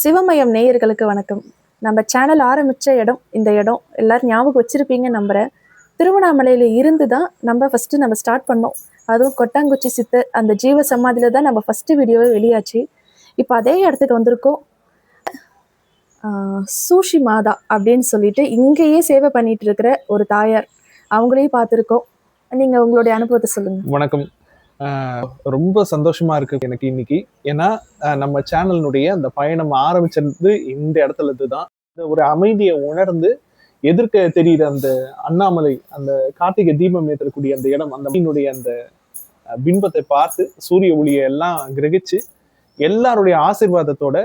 சிவமயம் நேயர்களுக்கு வணக்கம். நம்ம சேனல் ஆரம்பித்த இடம் இந்த இடம் எல்லாரும் ஞாபகம் வச்சுருப்பீங்க நம்புறேன் திருவண்ணாமலையில் இருந்து தான் நம்ம ஃபஸ்ட்டு நம்ம ஸ்டார்ட் பண்ணோம். அதுவும் கொட்டாங்குச்சி சித்தர் அந்த ஜீவ சமாதியில் தான் நம்ம ஃபஸ்ட்டு வீடியோவே வெளியாச்சு. இப்போ அதே இடத்துக்கு வந்திருக்கோம். சூஷி மாதா அப்படின்னு சொல்லிட்டு இங்கேயே சேவை பண்ணிட்டு இருக்கிற ஒரு தாயார். அவங்களையும் பார்த்துருக்கோம். நீங்கள் உங்களுடைய அனுபவத்தை சொல்லுங்கள் வணக்கம். ரொம்ப சந்தோஷமா இருக்கு எனக்கு இன்னைக்கு. ஏன்னா நம்ம சேனலினுடைய அந்த பயணம் ஆரம்பிச்சிருந்து இந்த இடத்துல இருந்து தான். இந்த ஒரு அமைதியை உணர்ந்து எதிர்க்க தெரியுற அந்த அண்ணாமலை அந்த கார்த்திகை தீபம் ஏற்றக்கூடிய அந்த இடம் அந்த மீனுடைய அந்த பின்பத்தை பிம்பத்தை பார்த்து சூரிய ஒளியை எல்லாம் கிரகிச்சு எல்லாருடைய ஆசீர்வாதத்தோட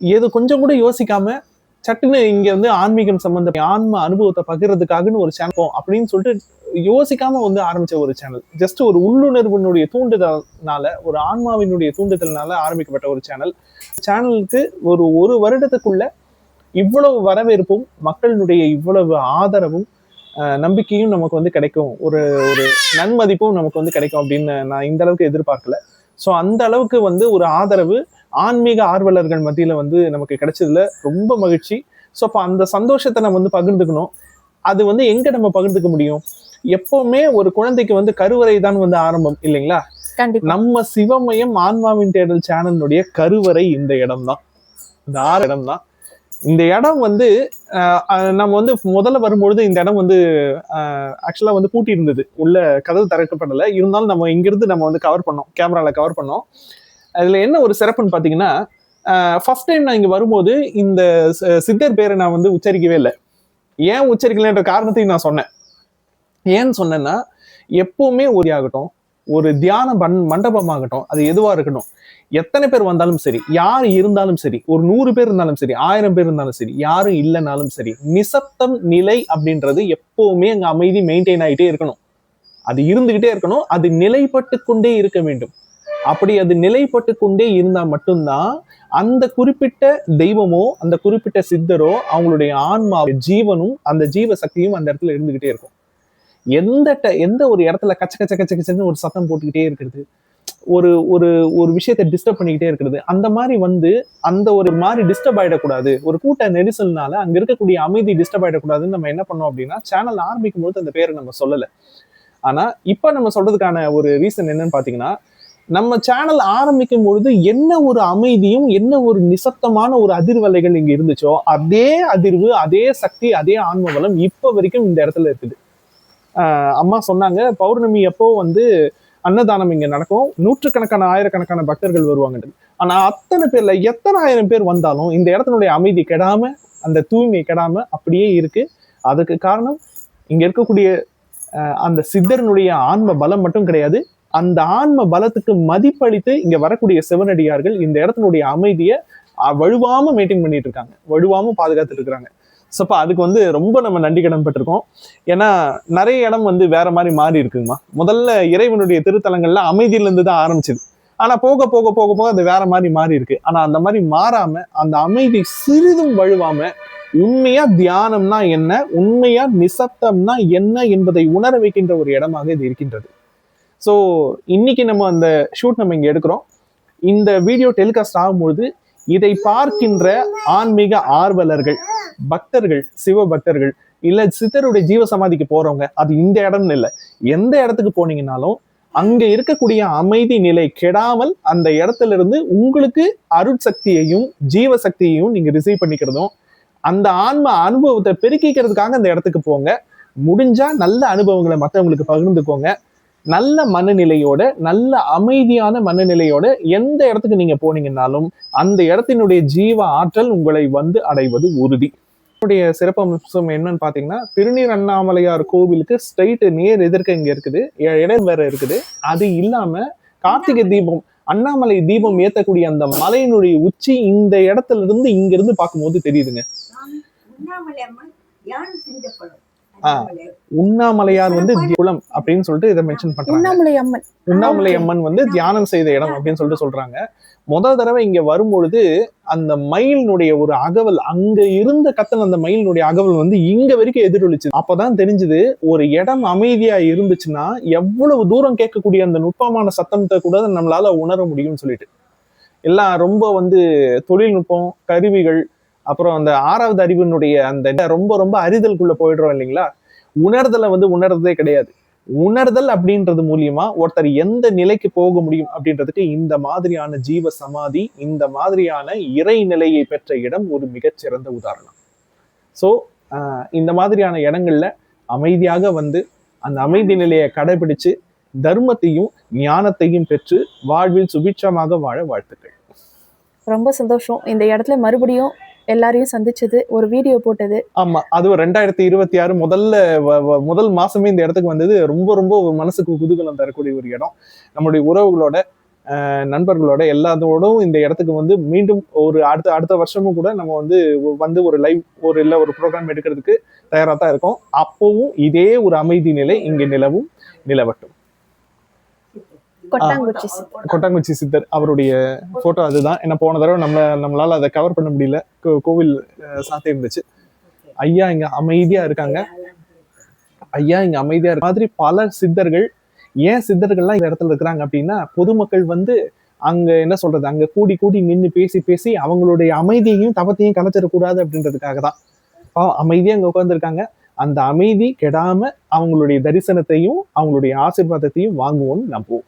எது கொஞ்சம் கூட யோசிக்காம சட்டுன்னு இங்க வந்து ஆன்மீகம் சம்பந்த ஆன்ம அனுபவத்தை பகிர்றதுக்காகன்னு ஒரு சேனல் அப்படின்னு சொல்லிட்டு யோசிக்காம வந்து ஆரம்பிச்ச ஒரு சேனல் ஜஸ்ட் ஒரு உள்ளுணர்வினுடைய தூண்டுதல்னால ஒரு ஆன்மாவினுடைய தூண்டுதல்னால ஆரம்பிக்கப்பட்ட ஒரு சேனல் சேனலுக்கு ஒரு ஒரு வருடத்துக்குள்ள இவ்வளவு வரவேற்பும் மக்களினுடைய இவ்வளவு ஆதரவும் நம்பிக்கையும் நமக்கு வந்து கிடைக்கும். ஒரு ஒரு நன்மதிப்பும் நமக்கு வந்து கிடைக்கும் அப்படின்னு நான் இந்த அளவுக்கு எதிர்பார்க்கல. ஸோ அந்த அளவுக்கு வந்து ஒரு ஆதரவு ஆன்மீக ஆர்வலர்கள் மத்தியில வந்து நமக்கு கிடைச்சதுல ரொம்ப மகிழ்ச்சி. ஸோ அப்போ அந்த சந்தோஷத்தை நம்ம வந்து பகிர்ந்துக்கணும். அது வந்து எங்க நம்ம பகிர்ந்துக்க முடியும்? எப்பவுமே ஒரு குழந்தைக்கு வந்து கருவறை தான் வந்து ஆரம்பம் இல்லைங்களா? நம்ம சிவமயம் ஆன்மாவின் தேடல் சேனலுடைய கருவறை இந்த இடம் தான். இந்த ஆறு இடம் தான். இந்த இடம் வந்து நம்ம வந்து முதல்ல வரும்பொழுது இந்த இடம் வந்து ஆக்சுவலா வந்து பூட்டி இருந்தது உள்ள கதவு திறக்கப்படலை. இருந்தாலும் நம்ம இங்கிருந்து நம்ம வந்து கவர் பண்ணோம். கேமரால கவர் பண்ணோம். அதுல என்ன ஒரு சிறப்புன்னு பாத்தீங்கன்னா ஃபர்ஸ்ட் டைம் நான் இங்க வரும்போது இந்த சித்தர் பேரை நான் வந்து உச்சரிக்கவே இல்லை. ஏன் உச்சரிக்கலைன்ற காரணத்தையும் நான் சொன்னேன். ஏன்னு சொன்னேன்னா எப்பவுமே ஒரு ஆகட்டும் ஒரு தியான பண் மண்டபமாகட்டும் அது எதுவா இருக்கட்டும் எத்தனை பேர் வந்தாலும் சரி யார் இருந்தாலும் சரி ஒரு நூறு பேர் இருந்தாலும் சரி ஆயிரம் பேர் இருந்தாலும் சரி யாரும் இல்லைனாலும் சரி நிசப்தம் நிலை அப்படின்றது எப்பவுமே அங்க அமைதி மெயின்டைன் ஆகிட்டே இருக்கணும். அது இருந்துகிட்டே இருக்கணும் அது நிலைப்பட்டு கொண்டே இருக்க வேண்டும். அப்படி அது நிலைப்பட்டு கொண்டே இருந்தா மட்டும்தான் அந்த குறிப்பிட்ட தெய்வமோ அந்த குறிப்பிட்ட சித்தரோ அவங்களுடைய ஆன்மா ஜீவனும் அந்த ஜீவ சக்தியும் அந்த இடத்துல இருந்துகிட்டே இருக்கும். எந்த எந்த ஒரு இடத்துல கச்ச கச்ச கச்ச கச்சன்னு ஒரு சத்தம் போட்டுக்கிட்டே இருக்கிறது ஒரு ஒரு ஒரு விஷயத்தை டிஸ்டர்ப் பண்ணிக்கிட்டே இருக்கிறது அந்த மாதிரி வந்து அந்த ஒரு மாதிரி டிஸ்டர்ப் ஆகிடக்கூடாது ஒரு கூட்ட நெரிசல்னால அங்க இருக்கக்கூடிய அமைதி டிஸ்டர்ப் ஆகிடக்கூடாதுன்னு நம்ம என்ன பண்ணோம் அப்படின்னா சேனல் ஆரம்பிக்கும் போது அந்த பேரை நம்ம சொல்லலை. ஆனா இப்ப நம்ம சொல்றதுக்கான ஒரு ரீசன் என்னன்னு பாத்தீங்கன்னா நம்ம சேனல் ஆரம்பிக்கும் பொழுது என்ன ஒரு அமைதியும் என்ன ஒரு நிசப்தமான ஒரு அதிர்வலைகள் இங்க இருந்துச்சோ அதே அதிர்வு அதே சக்தி அதே ஆன்ம பலம் இப்ப வரைக்கும் இந்த இடத்துல இருக்குது. அம்மா சொன்னாங்க பௌர்ணமி எப்போ வந்து அன்னதானம் இங்க நடக்கும்? நூற்றுக்கணக்கான ஆயிரக்கணக்கான பக்தர்கள் வருவாங்க. ஆனா அத்தனை பேர்ல எத்தனை ஆயிரம் பேர் வந்தாலும் இந்த இடத்தினுடைய அமைதி கெடாம அந்த தூய்மை கெடாம அப்படியே இருக்கு. அதுக்கு காரணம் இங்க இருக்கக்கூடிய அந்த சித்தரனுடைய ஆன்ம பலம் மட்டும் கிடையாது அந்த ஆன்ம பலத்துக்கு மதிப்பளித்து இங்க வரக்கூடிய சிவனடியார்கள் இந்த இடத்தினுடைய அமைதியை வலுவாம வழுவாம மெயின்டைன் பண்ணிட்டு இருக்காங்க வலுவாம பாதுகாத்துட்டு இருக்கிறாங்க ஸோ அப்போ அதுக்கு வந்து ரொம்ப நம்ம நன்றி கடன் பட்டிருக்கோம் ஏன்னா நிறைய இடம் வந்து வேற மாதிரி மாறி இருக்குங்கம்மா. முதல்ல இறைவனுடைய திருத்தலங்கள்ல அமைதியிலேருந்து தான் ஆரம்பிச்சது. ஆனா போக போக போக போக அது வேற மாதிரி மாறி இருக்கு. ஆனா அந்த மாதிரி மாறாம அந்த அமைதி சிறிதும் வழுவாம உண்மையா தியானம்னா என்ன உண்மையா நிசப்தம்னா என்ன என்பதை உணர வைக்கின்ற ஒரு இடமாக இது இருக்கின்றது. ஸோ இன்னைக்கு நம்ம அந்த ஷூட் நம்ம இங்கே எடுக்கிறோம். இந்த வீடியோ டெலிகாஸ்ட் ஆகும்பொழுது இதை பார்க்கின்ற ஆன்மீக ஆர்வலர்கள் பக்தர்கள் சிவ பக்தர்கள் இல்ல சித்தருடைய ஜீவ சமாதிக்கு போறவங்க அது இந்த இடம்னு இல்லை. எந்த இடத்துக்கு போனீங்கன்னாலும் அங்க இருக்கக்கூடிய அமைதி நிலை கெடாமல் அந்த இடத்துல இருந்து உங்களுக்கு அருட்சக்தியையும் ஜீவ சக்தியையும் நீங்க ரிசீவ் பண்ணிக்கிறதும் அந்த ஆன்ம அனுபவத்தை பெருக்கிக்கிறதுக்காக அந்த இடத்துக்கு போங்க. முடிஞ்சா நல்ல அனுபவங்களை மற்றவங்களுக்கு பகிர்ந்துக்கோங்க. நல்ல மனநிலையோட நல்ல அமைதியான மனநிலையோட எந்த இடத்துக்கு நீங்க போனீங்கன்னாலும் அந்த இடத்தினுடைய ஜீவ ஆற்றல் உங்களை வந்து அடைவது உறுதி. என்னுடைய சிறப்பம்சம் என்னன்னு பாத்தீங்கன்னா திருநீர் அண்ணாமலையார் கோவிலுக்கு ஸ்ட்ரைட் நேர் எதிர்க்க இங்க இருக்குது. இடம் வேற இருக்குது. அது இல்லாம கார்த்திகை தீபம் அண்ணாமலை தீபம் ஏத்தக்கூடிய அந்த மலையினுடைய உச்சி இந்த இடத்துல இருந்து இங்க இருந்து பார்க்கும்போது தெரியுதுங்க உண்ணாமலையார் வந்து குளம் அப்படின்னு சொல்லிட்டு இதை மென்ஷன் பண்றாங்க. உண்ணாமலை அம்மன். உண்ணாமலை அம்மன் வந்து தியானம் செய்த இடம் அப்படின்னு சொல்லிட்டு சொல்றாங்க. முதல் தடவை இங்க வரும்பொழுது அந்த மயிலினுடைய ஒரு அகவல் அங்க இருந்த கத்தன் அந்த மயிலினுடைய அகவல் வந்து இங்க வரைக்கும் எதிரொலிச்சு அப்பதான் தெரிஞ்சது ஒரு இடம் அமைதியா இருந்துச்சுன்னா எவ்வளவு தூரம் கேட்கக்கூடிய அந்த நுட்பமான சத்தத்தை கூட நம்மளால உணர முடியும்னு சொல்லிட்டு. எல்லாம் ரொம்ப வந்து தொழில்நுட்பம் கருவிகள் அப்புறம் அந்த ஆறாவது அறிவினுடைய அந்த ரொம்ப ரொம்ப அறிதலுக்குள்ள போயிடுறோம் இல்லைங்களா? உணர்தலை வந்து உணர்றதே கிடையாது. உணர்தல் அப்படின்றது மூலியமா ஒருத்தர் எந்த நிலைக்கு போக முடியும் அப்படின்றதுக்கு இந்த மாதிரியான ஜீவ சமாதி இந்த மாதிரியான இறை நிலையை பெற்ற இடம் ஒரு மிகச்சிறந்த உதாரணம். ஸோ இந்த மாதிரியான இடங்கள்ல அமைதியாக வந்து அந்த அமைதி நிலையை கடைபிடிச்சு தர்மத்தையும் ஞானத்தையும் பெற்று வாழ்வில் சுபிட்சமாக வாழ வாழ்த்துக்கள். ரொம்ப சந்தோஷம். இந்த இடத்துல மறுபடியும் எல்லாரையும் சந்திச்சது ஒரு வீடியோ போட்டது. ஆமா அதுவும் ரெண்டாயிரத்தி இருபத்தி ஆறு முதல்ல வ- வ- முதல் மாசமே இந்த இடத்துக்கு வந்தது. ரொம்ப ரொம்ப மனசுக்கு குதூகலம் தரக்கூடிய ஒரு இடம். நம்மளுடைய உறவுகளோட நண்பர்களோட எல்லாத்தோடும் இந்த இடத்துக்கு வந்து மீண்டும் ஒரு அடுத்த அடுத்த வருஷமும் கூட நம்ம வந்து வந்து ஒரு லைவ் ஒரு இல்லை ஒரு ப்ரோக்ராம் எடுக்கிறதுக்கு தயாராக தான் இருக்கோம். அப்பவும் இதே ஒரு அமைதி நிலை இங்கே நிலவும் நிலவட்டும். கொட்டாங்குச்சி சித்தர். கொட்டாங்குச்சி சித்தர் அவருடைய போட்டோ அதுதான். என்ன போன தடவை நம்ம நம்மளால அதை கவர் பண்ண முடியல. கோவில் சாத்தி இருந்துச்சு. ஐயா இங்க அமைதியா இருக்காங்க. ஐயா இங்க அமைதியா இருக்க மாதிரி பல சித்தர்கள் ஏன் சித்தர்கள்லாம் இந்த இடத்துல இருக்கிறாங்க அப்படின்னா பொதுமக்கள் வந்து அங்க என்ன சொல்றது? அங்க கூடி கூடி நின்னு பேசி பேசி அவங்களுடைய அமைதியையும் தவத்தையும் கலைச்சிடக்கூடாது அப்படின்றதுக்காக தான். அமைதியா அங்க உட்கார்ந்துருக்காங்க. அந்த அமைதி கெடாம அவங்களுடைய தரிசனத்தையும் அவங்களுடைய ஆசீர்வாதத்தையும் வாங்குவோம்னு நம்புவோம்.